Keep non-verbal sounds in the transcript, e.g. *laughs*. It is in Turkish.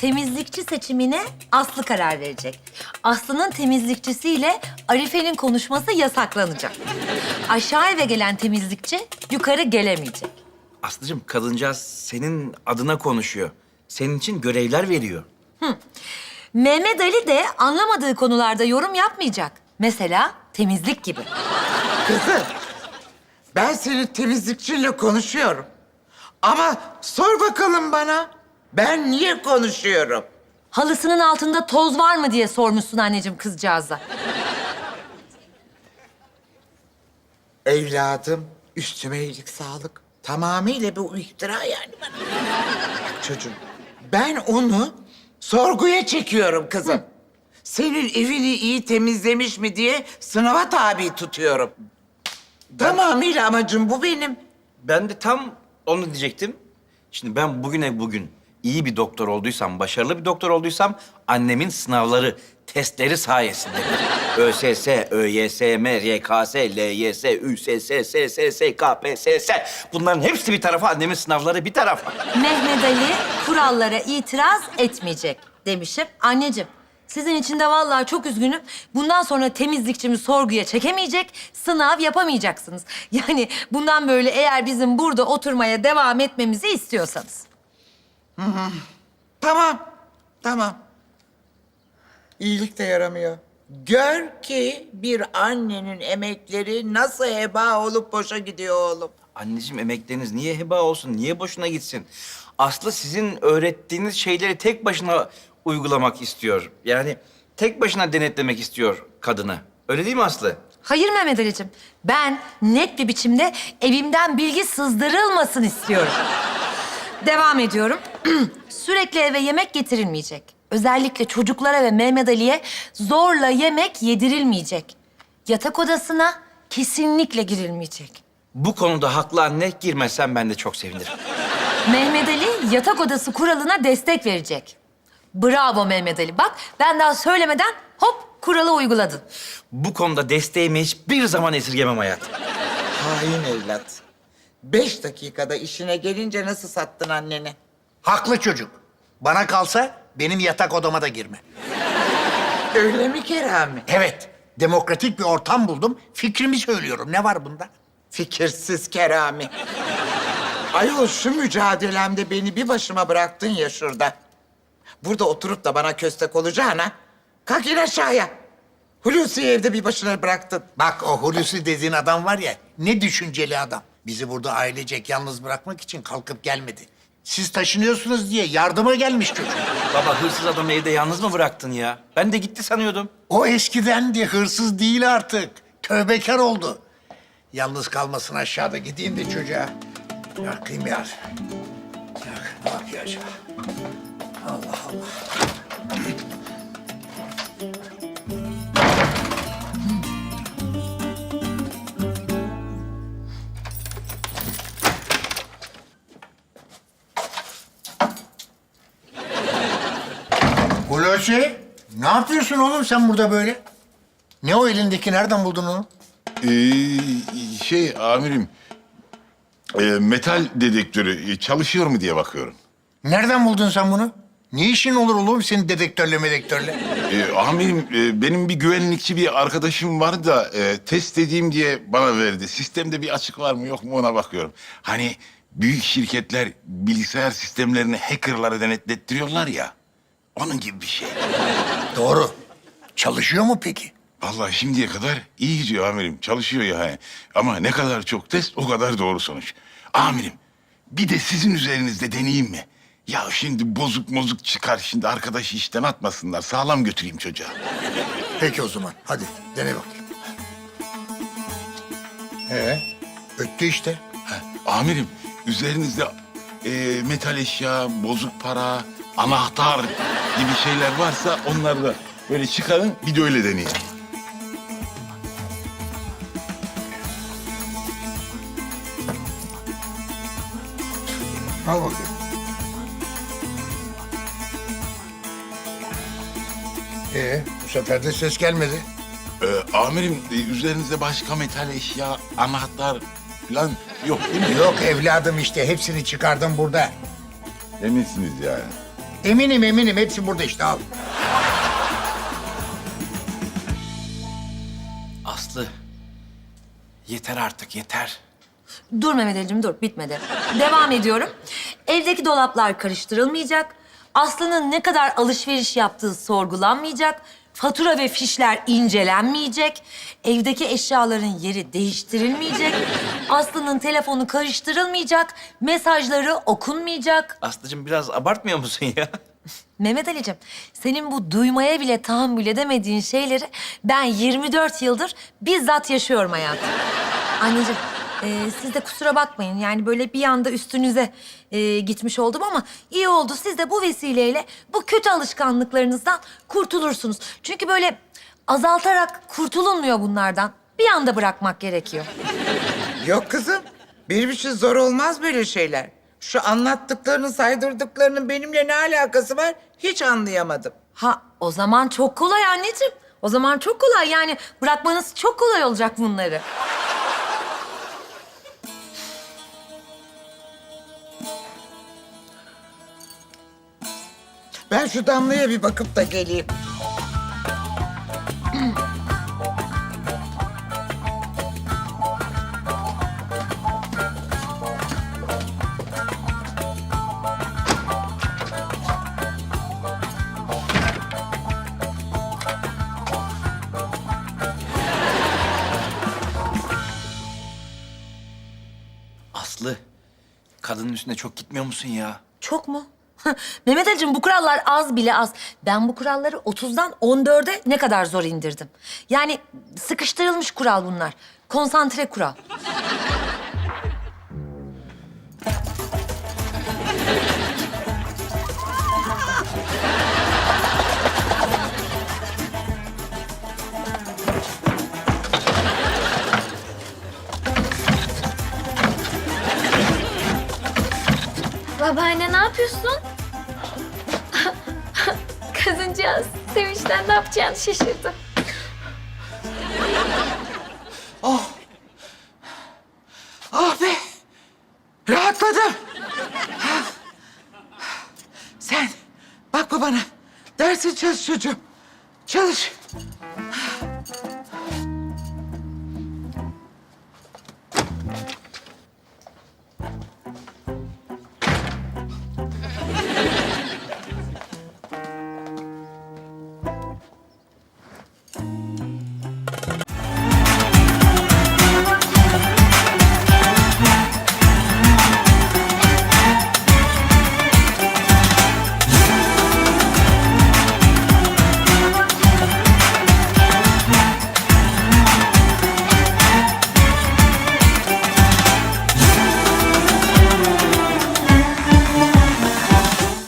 temizlikçi seçimine Aslı karar verecek. Aslı'nın temizlikçisiyle Arife'nin konuşması yasaklanacak. Aşağı eve gelen temizlikçi yukarı gelemeyecek. Aslıcığım kadıncağız senin adına konuşuyor. Senin için görevler veriyor. Mehmet Ali de anlamadığı konularda yorum yapmayacak. Mesela temizlik gibi. Kızım, ben senin temizlikçinle konuşuyorum. Ama sor bakalım bana, ben niye konuşuyorum? Halısının altında toz var mı diye sormuşsun anneciğim kızcağıza. Evladım, üstüme iyilik sağlık. Tamamıyla bir iftira yani bana. Bak çocuğum, ben onu sorguya çekiyorum kızım. Senin evini iyi temizlemiş mi diye sınava tabi tutuyorum. Tamamıyla amacım bu benim. Ben de tam onu diyecektim. Şimdi ben bugüne bugün iyi bir doktor olduysam, başarılı bir doktor olduysam annemin sınavları, testleri sayesinde. *laughs* ÖSS, ÖYSM, RKS, LYS, ÜSS, SSS, KPSS. Bunların hepsi bir tarafa, annemin sınavları bir tarafa. Mehmet Ali kurallara itiraz etmeyecek demişim. Anneciğim sizin için de vallahi çok üzgünüm. Bundan sonra temizlikçimi sorguya çekemeyecek, sınav yapamayacaksınız. *laughs* Yani bundan böyle eğer bizim burada oturmaya devam etmemizi istiyorsanız. Tamam, tamam. İyilik de yaramıyor. Gör ki bir annenin emekleri nasıl heba olup boşa gidiyor oğlum. Anneciğim emekleriniz niye heba olsun, niye boşuna gitsin? Aslı sizin öğrettiğiniz şeyleri tek başına uygulamak istiyor. Yani tek başına denetlemek istiyor kadını. Öyle değil mi Aslı? Hayır Mehmet Ali'cim. Ben net bir biçimde evimden bilgi sızdırılmasın istiyorum. Devam ediyorum. *clears throat* Sürekli eve yemek getirilmeyecek. Özellikle çocuklara ve Mehmet Ali'ye zorla yemek yedirilmeyecek. Yatak odasına kesinlikle girilmeyecek. Bu konuda haklı anne girmezsen ben de çok sevinirim. Mehmet Ali yatak odası kuralına destek verecek. Bravo Mehmet Ali. Bak ben daha söylemeden hop kuralı uyguladın. Bu konuda desteğimi hiçbir zaman esirgemem hayatım. Hain evlat. Beş dakikada işine gelince nasıl sattın anneni? Haklı çocuk. Bana kalsa benim yatak odama da girme. Öyle mi Kerami? Evet, demokratik bir ortam buldum. Fikrimi söylüyorum. Ne var bunda? Fikirsiz Kerami. Ayol şu mücadelemde beni bir başıma bıraktın ya şurada. Burada oturup da bana köstek olacağına kalk in aşağıya. Hulusi'yi evde bir başına bıraktın. Bak o Hulusi dediğin adam var ya, ne düşünceli adam. Bizi burada ailecek yalnız bırakmak için kalkıp gelmedi. Siz taşınıyorsunuz diye yardıma gelmiş çocuk. Baba hırsız adamı evde yalnız mı bıraktın ya? Ben de gitti sanıyordum. O eskidendi, hırsız değil artık. Tövbekar oldu. Yalnız kalmasın aşağıda gideyim de çocuğa. Yakayım ya. Yak, ne yapıyor acaba? Allah Allah. Hulusi, ne yapıyorsun oğlum sen burada böyle? Ne o elindeki, nereden buldun onu? Ee, şey amirim, e, metal dedektörü e, çalışıyor mu diye bakıyorum. Nereden buldun sen bunu? Ne işin olur oğlum senin dedektörle medektörle? E, amirim, e, benim bir güvenlikçi bir arkadaşım var da e, test edeyim diye bana verdi. Sistemde bir açık var mı yok mu ona bakıyorum. Hani büyük şirketler bilgisayar sistemlerini hackerlara denetlettiriyorlar ya. Onun gibi bir şey. Doğru. Çalışıyor mu peki? Vallahi şimdiye kadar iyi gidiyor amirim. Çalışıyor yani. Ama ne kadar çok test o kadar doğru sonuç. Amirim bir de sizin üzerinizde deneyeyim mi? Ya şimdi bozuk mozuk çıkar şimdi arkadaşı işten atmasınlar. Sağlam götüreyim çocuğa. Peki o zaman. Hadi dene bakayım. Ee, öttü işte. Ha, amirim üzerinizde e, metal eşya, bozuk para, anahtar gibi şeyler varsa onları da böyle çıkarın bir de öyle deneyin. Al bakayım. Ee, bu sefer de ses gelmedi. Ee, amirim e, üzerinizde başka metal eşya, anahtar falan yok değil mi? Yok evladım işte hepsini çıkardım burada. Eminsiniz yani. Eminim eminim hepsi burada işte al. Aslı. Yeter artık yeter. Dur Mehmet Ali'cim dur bitmedi. Devam ediyorum. Evdeki dolaplar karıştırılmayacak. Aslı'nın ne kadar alışveriş yaptığı sorgulanmayacak. Fatura ve fişler incelenmeyecek. Evdeki eşyaların yeri değiştirilmeyecek. Aslı'nın telefonu karıştırılmayacak. Mesajları okunmayacak. Aslıcığım biraz abartmıyor musun ya? *laughs* Mehmet Ali'cim, senin bu duymaya bile tahammül edemediğin şeyleri ben 24 yıldır bizzat yaşıyorum hayatım. Anneciğim, e, siz de kusura bakmayın. Yani böyle bir anda üstünüze e, gitmiş oldum ama iyi oldu. Siz de bu vesileyle bu kötü alışkanlıklarınızdan kurtulursunuz. Çünkü böyle azaltarak kurtulunmuyor bunlardan. Bir anda bırakmak gerekiyor. Yok kızım. Benim için zor olmaz böyle şeyler. Şu anlattıklarını, saydırdıklarının benimle ne alakası var hiç anlayamadım. Ha o zaman çok kolay anneciğim. O zaman çok kolay yani bırakmanız çok kolay olacak bunları. Ben şu Damla'ya bir bakıp da geleyim. Aslı. Kadının üstüne çok gitmiyor musun ya? Çok mu? *laughs* Mehmet Ali'cim bu kurallar az bile az. Ben bu kuralları 30'dan 14'e ne kadar zor indirdim. Yani sıkıştırılmış kural bunlar. Konsantre kural. Babaanne ne yapıyorsun? Kadıncağız sevinçten ne yapacağını şaşırdı. Ah be! Rahatladım. Sen bakma bana. Dersin çalış çocuğum. Çalış.